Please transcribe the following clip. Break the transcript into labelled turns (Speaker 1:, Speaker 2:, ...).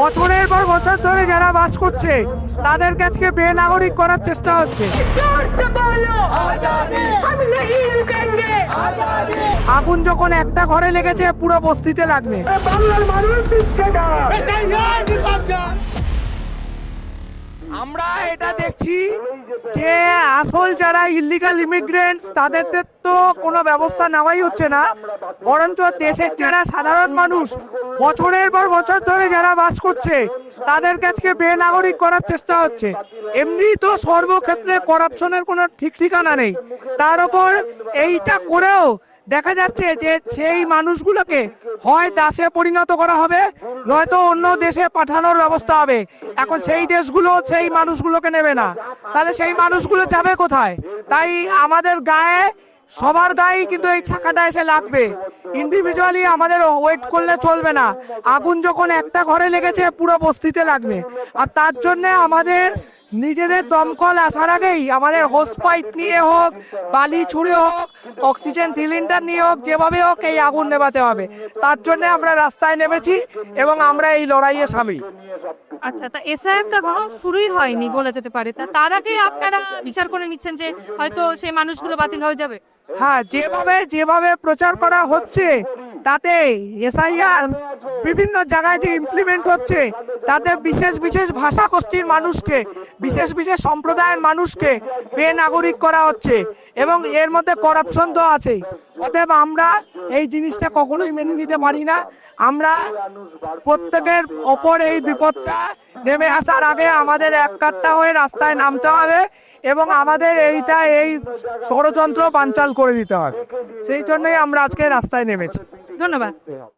Speaker 1: বছরের পর বছর ধরে যারা বাস করছে তাদের কাছে বেনাগরিক করার চেষ্টা হচ্ছে। আগুন যখন একটা ঘরে লেগেছে পুরো বস্তিতে লাগবে। বাংলার মানুষ আমরা এটা দেখছি যে আসল যারা ইলিগাল ইমিগ্রেন্টস তাদের তো কোনো ব্যবস্থা নেওয়াই হচ্ছে না। বরঞ্চ দেশের যারা সাধারণ মানুষ, বছরের পর বছর ধরে যারা বাস করছে তাদেরকে আজকে বেনাগরিক করার চেষ্টা হচ্ছে। এমনি তো সর্বক্ষেত্রে করাপশনের কোনো ঠিক ঠিকানা নেই। তার উপর এইটা করেও দেখা যাচ্ছে যে সেই মানুষগুলোকে হয় দাসে পরিণত করা হবে, নয়তো অন্য দেশে পাঠানোর ব্যবস্থা হবে। এখন সেই দেশগুলো সেই মানুষগুলোকে নেবে না। তাহলে সেই মানুষগুলো যাবে কোথায়? তাই আমাদের গায়ে সবার দায়ী কিন্তু এই ছাকাটা এসে লাগবে। ইন্ডিভিজুয়ালি আমাদের ওয়েট করলে চলবে না। আগুন যখন একটা ঘরে লেগেছে, পুরো বস্তিতে লাগবে। আর তার জন্য আমাদের নিজেদের দমকল আসার আগেই আমাদের হোস পাইপ নিয়ে হোক বালি ছুঁড়ে হোক অক্সিজেন সিলিন্ডার নিয়ে হোক যেভাবে হোক এই আগুন নেভাতে হবে। তার জন্য আমরা রাস্তায় নেমেছি এবং আমরা এই লড়াইয়ে সামিল।
Speaker 2: আচ্ছা তা এসআইএফ তো এখনও শুরুই হয়নি বলা যেতে পারে। তা তার আগে আপনারা বিচার করে নিচ্ছেন যে হয়তো সেই মানুষগুলো বাতিল হয়ে যাবে?
Speaker 1: হ্যাঁ যেভাবে যেভাবে প্রচার করা হচ্ছে তাতে এসআইআর বিভিন্ন জায়গায় যে ইমপ্লিমেন্ট হচ্ছে তাতে বিশেষ বিশেষ ভাষা গোষ্ঠীর মানুষকে বিশেষ বিশেষ সম্প্রদায়ের মানুষকে বেনাগরিক করা হচ্ছে এবং এর মধ্যে করাপশন তো আছেই। অতএব আমরা এই জিনিসটা কখনোই মেনে নিতে পারি না। আমরা প্রত্যেকের ওপর এই বিপদটা নেমে আসার আগে আমাদের এক কাট্টা হয়ে রাস্তায় নামতে হবে এবং আমাদের এইটা এই ষড়যন্ত্র বানচাল করে দিতে হবে। সেই জন্যই আমরা আজকে রাস্তায় নেমেছি।
Speaker 2: ধন্যবাদ